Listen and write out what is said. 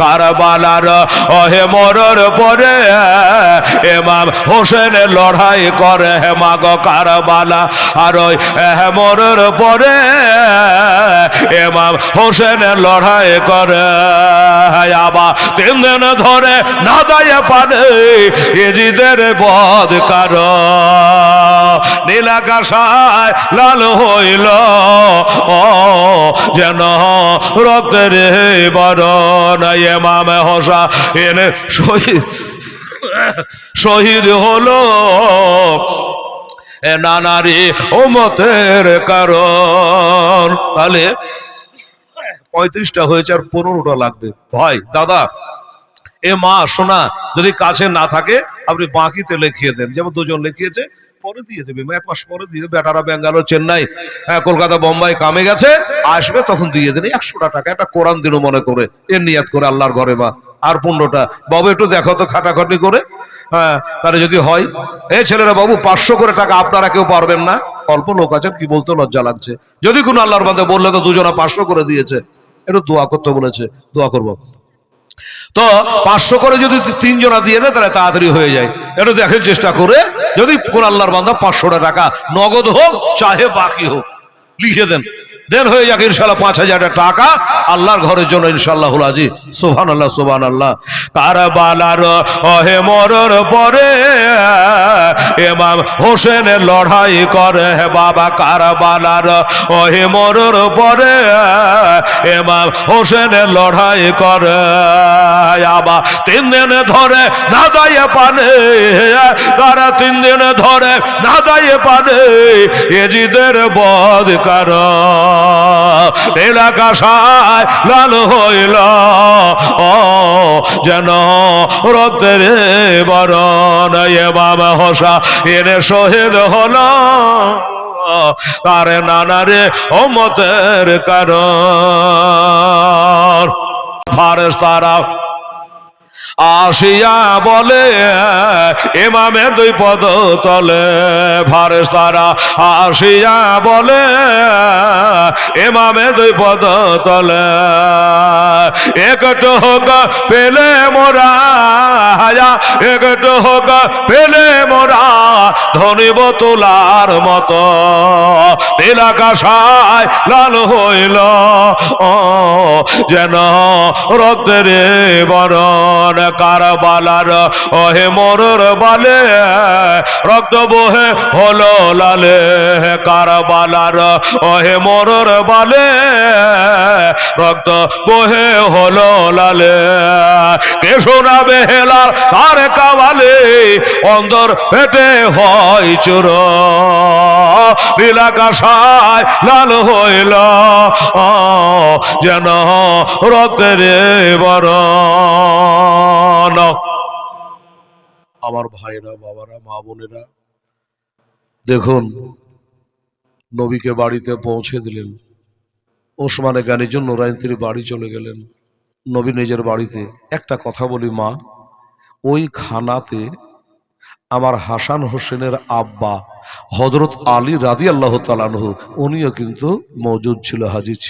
কারবালার অহে মরর পরে এমাম হোসেন লড়াই করে হেমাগ কারবালা। আর ওই, এহে মরর পরে এমাম হোসেন লড়াই করে। আবার তিন দিন ধরে না দায়ে পারে এজিদের বদ কার নীলাকাশায় লাল হইল, ও যেন রক্তের বরণ। এনে শহীদ শহীদ হলো নানারি ওমতের কারণ। তাহলে পঁয়ত্রিশটা হয়েছে আর পনেরোটা লাগবে। ভাই, দাদা, এ মা সোনা যদি কাছে না থাকে, আপনি বাঁকিতে লিখিয়ে দেন। যেমন দুজন লিখিয়েছে পরে দিয়ে দেবে এক মাস পরে দিয়ে দেবে। বেটারা ব্যাঙ্গালোর, চেন্নাই হ্যাঁ কলকাতা, বোম্বাই, কামে গেছে, আসবে, তখন দিয়ে দেন একশোটা টাকা, একটা কোরআন দিন মনে করে, এর নিয়াত করে আল্লাহর ঘরে মা আর পনেরোটা। বাবু, একটু দেখো তো খাটাখাটি করে হ্যাঁ তাহলে যদি হয় এই ছেলেরা বাবু, পাঁচশো করে টাকা আপনারা কেউ পারবেন না। অল্প লোক আছেন, কি বলতে, লজ্জা লাগছে। যদি কোনো আল্লাহর বাদে বললে তো দুজনা পাঁচশো করে দিয়েছে। একটু দোয়া করতে বলেছে, দোয়া করব। তো পাঁচশো করে যদি তিনজনা দিয়ে দেয়, তাহলে তাড়াতাড়ি হয়ে যায়। একটু দেখেন চেষ্টা করে, যদি কোন আল্লাহর বান্ধব পাঁচশোটা টাকা নগদ হোক, চাহে বাকি হোক, লিখে দেন। দেন হয়ে যাক ইনশাল্লাহ পাঁচ হাজার টাকা। আল্লাহর ঘরের জন্য ইনশাল্লাহ আজি সোহান আল্লাহ সোহান আল্লাহ কারবালার অহে মরর পরে এমাম হোসেন লড়াই করে হে বাবা কারবালার অহে মরর পরে এমাম হোসেন লড়াই করে। আবার তিন দিন ধরে না দায়ে পানে, তারা তিন দিন ধরে না দায়ে পানে, এজিদের বধ কার এলাকা সায় লাল হইল। ও, যেন রক্তের বরণ এ বাবা হসা এনে শহীদ হলো। তার নানারে অমতের কারণ। ফারেস তারা আসিয়া বলে এমামের দুই পদ তলে ফারেস তারা আসিয়া বলে এমামের দুই পদ তলে একটু হোক পেলে মোরা একটু হোক পেলে মোরা ধনিব তোলার মতো। নীলাকাশায় লাল হইল, ও যেন রক্তের বরণ। কারবালার, ওহে মরর বালে, রক্ত বহে হলো লালে। কারবালার, ওহে মরর বালে, রক্ত বহে হলো লালে। শোনাবে হেলাল, তার কাবালে অন্দর পেটে হয় চুর। নীলাকাশায় লাল হইল যেন রক্তের বরণ। আমার ভাইরা বাবারা, মা বোনেরা, দেখুন, নবীকে বাড়িতে পৌঁছে দিলেন। ওসমানে জ্ঞানীর জন্য নোরাইন তিনি বাড়ি চলে গেলেন। নবী নিজের বাড়িতে একটা কথা বলি, মা, ওই খানাতে আমার হাসান হোসেনের আব্বা হজরত আলী রাদি আল্লাহ তালানহ উনিও কিন্তু মজুদ ছিল, হাজির ছিল।